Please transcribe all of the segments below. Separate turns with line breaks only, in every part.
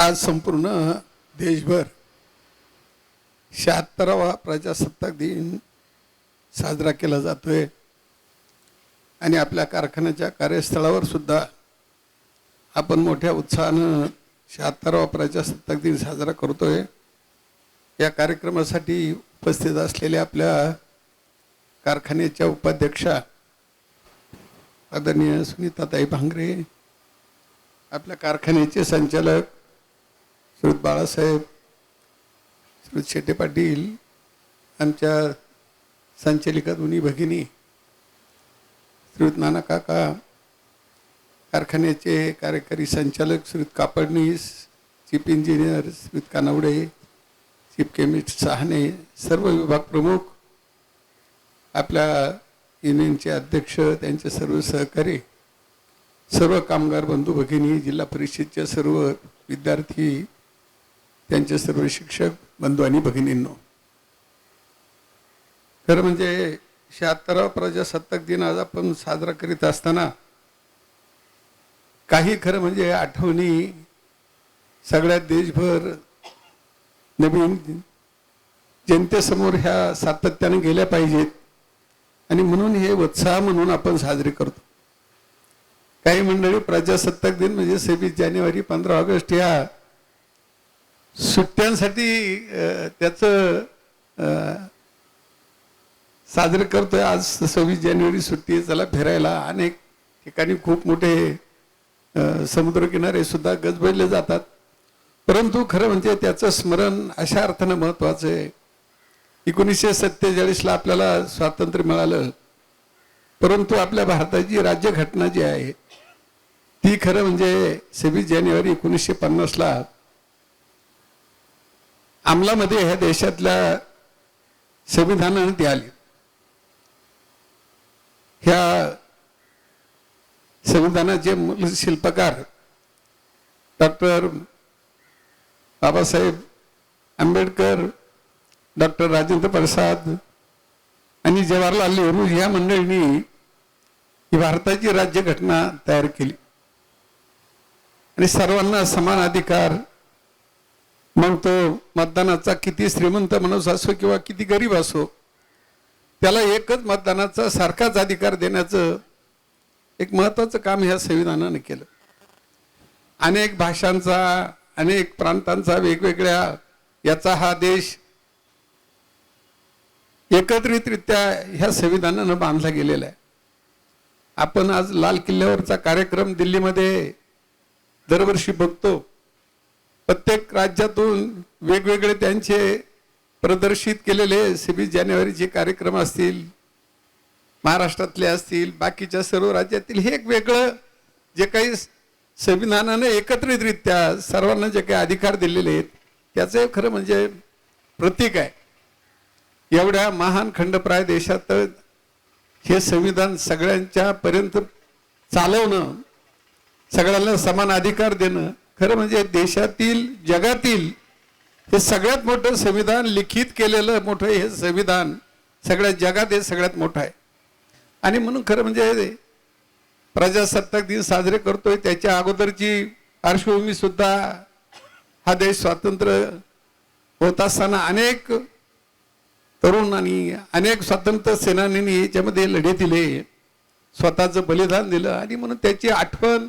आज संपूर्ण देशभर शहात्तरावा प्रजासत्ताक दिन साजरा केला जातोय. आणि आपल्या कारखान्याच्या कार्यस्थळावर सुद्धा आपण मोठ्या उत्साहानं शहात्तरावा प्रजासत्ताक दिन साजरा करतोय. या कार्यक्रमासाठी उपस्थित असलेल्या आपल्या कारखान्याच्या उपाध्यक्षा आदरणीय सुनीताताई भांगरे आपल्या कारखान्याचे संचालक श्रुत बाळासाहेब श्रुत शेटे पाटील आमच्या संचालिका दोन्ही भगिनी श्रीत नाना काका कारखान्याचे कार्यकारी संचालक श्रीत कापडणीस चीफ इंजिनियर श्रीत कानवडे चीफ केमिस्ट सहाने सर्व विभाग प्रमुख आपल्या युनियनचे अध्यक्ष त्यांचे सर्व सहकारी सर्व कामगार बंधू भगिनी जिल्हा परिषदच्या सर्व विद्यार्थी त्यांचे सर्व शिक्षक बंधू आणि भगिनींनो. खरं म्हणजे शहात्तरावा प्रजासत्ताक दिन आज आपण साजरा करीत असताना काही खरं म्हणजे आठवणी सगळ्या देशभर नवीन जनतेसमोर ह्या सातत्याने गेल्या पाहिजेत आणि म्हणून हे उत्साह म्हणून आपण साजरे करतो. काही मंडळी प्रजासत्ताक दिन म्हणजे सव्वीस जानेवारी पंधरा ऑगस्ट या सुट्ट्यांसाठी त्याचं अं, करतोय. आज सव्वीस जानेवारी सुट्टी आहे, चला फिरायला. अनेक ठिकाणी खूप मोठे समुद्रकिनारे सुद्धा गजबजले जातात. परंतु खरं म्हणजे त्याचं स्मरण अशा अर्थानं महत्वाचं आहे. एकोणीसशे सत्तेचाळीसला आपल्याला स्वातंत्र्य मिळालं. परंतु आपल्या भारताची राज्यघटना जी आहे ती खरं म्हणजे सव्वीस जानेवारी एकोणीसशे पन्नासला अंमलामध्ये ह्या देशातल्या संविधानाने ती आली. ह्या संविधानाचे मूल शिल्पकार डॉक्टर बाबासाहेब आंबेडकर डॉक्टर राजेंद्र प्रसाद आणि जवाहरलाल नेहरू या मंडळींनी ही भारताची राज्यघटना तयार केली. आणि सर्वांना समान अधिकार मग तो मतदानाचा किती श्रीमंत माणूस असो किंवा किती गरीब असो त्याला एकच मतदानाचा सारखाच अधिकार देण्याचं एक महत्वाचं काम ह्या संविधानानं केलं. अनेक भाषांचा अनेक प्रांतांचा वेगवेगळ्या याचा हा देश एकत्रितरित्या ह्या संविधानानं बांधला गेलेला आहे. आपण आज लाल किल्ल्यावरचा कार्यक्रम दिल्लीमध्ये दरवर्षी बघतो. प्रत्येक राज्यातून वेगवेगळे त्यांचे प्रदर्शित केलेले सव्वीस जानेवारीचे कार्यक्रम असतील महाराष्ट्रातले असतील बाकीच्या सर्व राज्यातील हे एक वेगळं जे काही संविधानानं एकत्रितरित्या सर्वांना जे काही अधिकार दिलेले आहेत त्याचं खरं म्हणजे प्रतीक आहे. एवढ्या महान खंडप्राय देशात हे संविधान सगळ्यांच्या पर्यंत चालवणं सगळ्यांना समान अधिकार देणं खरं म्हणजे देशातील जगातील हे सगळ्यात मोठं संविधान लिखित केलेलं मोठं हे संविधान सगळ्या जगात हे सगळ्यात मोठं आहे. आणि म्हणून खरं म्हणजे प्रजासत्ताक दिन साजरे करतोय त्याच्या अगोदरची पार्श्वभूमी सुद्धा हा देश स्वातंत्र्य होत असताना अनेक तरुण आणि अनेक स्वातंत्र्य सेनानींनी याच्यामध्ये लढे दिले स्वतःचं बलिदान दिलं आणि म्हणून त्याची आठवण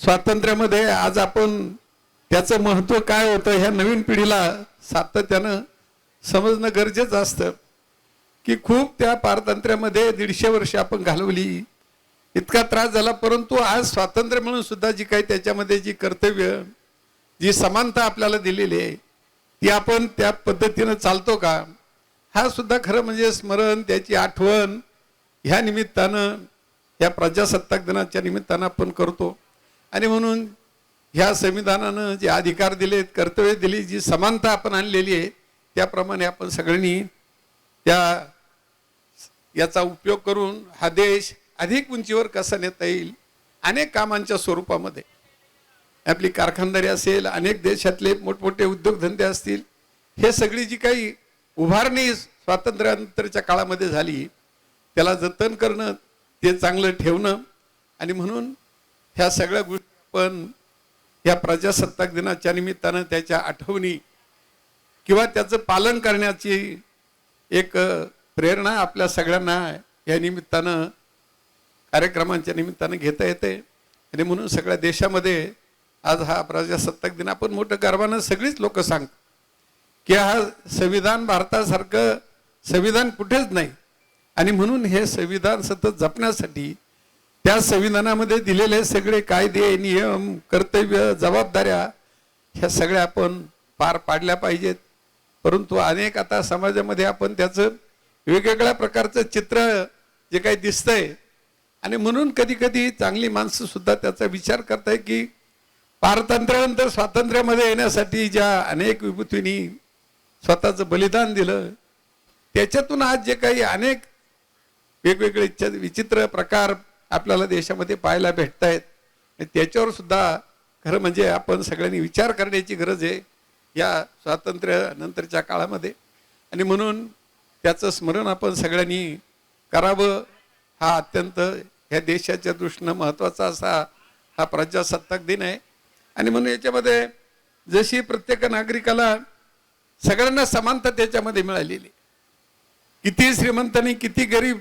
स्वातंत्र्यामध्ये आज आपण त्याचं महत्त्व काय होतं ह्या नवीन पिढीला सातत्यानं समजणं गरजेचं असतं की खूप त्या पारतंत्र्यामध्ये दीडशे वर्ष आपण घालवली. इतका त्रास झाला परंतु आज स्वातंत्र्य म्हणून सुद्धा जी काही त्याच्यामध्ये जी कर्तव्य जी समानता आपल्याला दिलेली आहे ती आपण त्या पद्धतीनं चालतो का? हा सुद्धा खरं म्हणजे स्मरण त्याची आठवण ह्या निमित्तानं या प्रजासत्ताक दिनाच्या निमित्तानं आपण करतो. आणि म्हणून ह्या संविधानानं जे अधिकार दिलेत कर्तव्य दिली जी समानता आपण आणलेली आहे त्याप्रमाणे आपण सगळ्यांनी त्या याचा उपयोग करून हा देश अधिक उंचीवर कसा नेता येईल अनेक कामांच्या स्वरूपामध्ये. आपली कारखानदारी असेल अनेक देशातले मोठमोठे उद्योगधंदे असतील हे सगळी जी काही उभारणी स्वातंत्र्यानंतरच्या काळामध्ये झाली त्याला जतन करणं ते चांगलं ठेवणं आणि म्हणून ह्या सगळ्या गोष्टी पण या प्रजासत्ताक दिनाच्या निमित्तानं त्याच्या आठवणी किंवा त्याचं पालन करण्याची एक प्रेरणा आपल्या सगळ्यांना या निमित्तानं कार्यक्रमांच्या निमित्तानं घेता येते. आणि म्हणून सगळ्या देशामध्ये आज हा प्रजासत्ताक दिन आपण मोठं गर्वानं सगळीच लोक सांगतात की हा संविधान भारतासारखं संविधान कुठेच नाही. आणि म्हणून हे संविधान सतत जपण्यासाठी त्या संविधानामध्ये दिलेले सगळे कायदे नियम कर्तव्य जबाबदाऱ्या ह्या सगळ्या आपण पार पाडल्या पाहिजेत. परंतु अनेक आता समाजामध्ये आपण त्याचं वेगवेगळ्या प्रकारचं चित्र जे काही दिसतंय आणि म्हणून कधी कधी चांगली माणसं सुद्धा त्याचा विचार करताय की पारतंत्र्यानंतर स्वातंत्र्यामध्ये येण्यासाठी ज्या अनेक विभूतींनी स्वतःचं बलिदान दिलं त्याच्यातून आज जे काही अनेक वेगवेगळे विचित्र प्रकार आपल्याला देशामध्ये पाहायला भेटत आहेत त्याच्यावर सुद्धा खरं म्हणजे आपण सगळ्यांनी विचार करण्याची गरज आहे या स्वातंत्र्यानंतरच्या काळामध्ये. आणि म्हणून त्याचं स्मरण आपण सगळ्यांनी करावं. हा अत्यंत ह्या देशाच्या दृष्टीनं महत्त्वाचा असा हा प्रजासत्ताक दिन आहे. आणि म्हणून याच्यामध्ये जशी प्रत्येक नागरिकाला सगळ्यांना समानता त्याच्यामध्ये मिळालेली किती श्रीमंतांनी किती गरीब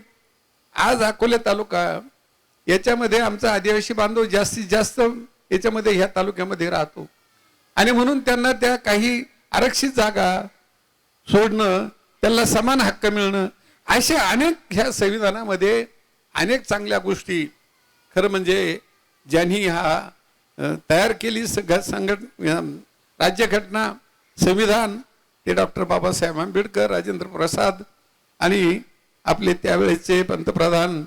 आज अकोले तालुका याच्यामध्ये आमचा आदिवासी बांधव जास्तीत जास्त याच्यामध्ये ह्या तालुक्यामध्ये राहतो. आणि म्हणून त्यांना त्या काही आरक्षित जागा सोडणं त्यांना समान हक्क मिळणं अशा अनेक ह्या संविधानामध्ये अनेक चांगल्या गोष्टी खरं म्हणजे ज्यांनी हा तयार केली सग- संघट राज्यघटना संविधान ते डॉक्टर बाबासाहेब आंबेडकर राजेंद्र प्रसाद आणि आपले त्यावेळेचे पंतप्रधान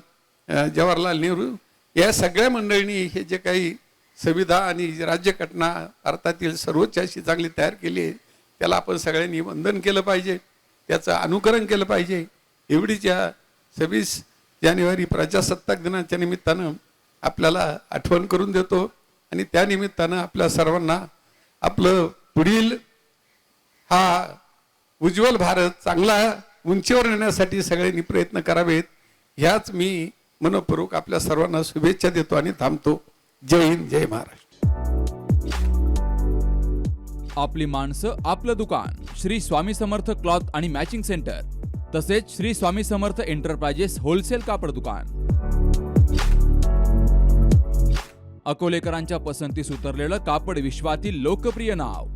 जवाहरलाल नेहरू या सगळ्या मंडळींनी हे जे काही संविधान आणि राज्यघटना भारतातील सर्वोच्च अशी चांगली तयार केली आहे त्याला आपण सगळ्यांनी वंदन केलं पाहिजे त्याचं अनुकरण केलं पाहिजे. एवढीच या सव्वीस जानेवारी प्रजासत्ताक दिनाच्या निमित्तानं आपल्याला आठवण करून देतो आणि त्या निमित्तानं आपल्या सर्वांना आपलं पुढील हा उज्ज्वल भारत चांगला उंचीवर नेण्यासाठी सगळ्यांनी प्रयत्न करावेत. ह्याच मी मनपूर्वक आपल्या सर्वांना शुभेच्छा देतो आणि थांबतो. जय हिंद जय महाराष्ट्र.
आपली माणसं आपलं दुकान श्री स्वामी समर्थ क्लॉथ आणि मॅचिंग सेंटर तसेच श्री स्वामी समर्थ एंटरप्राइजेस होलसेल कापड दुकान. अकोलेकरांच्या पसंतीस उतरलेलं कापड विश्वातील लोकप्रिय नाव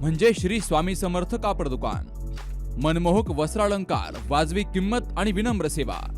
म्हणजे श्री स्वामी समर्थ कापड दुकान. मनमोहक वस्त्रालंकार वाजवी किंमत आणि विनम्र सेवा.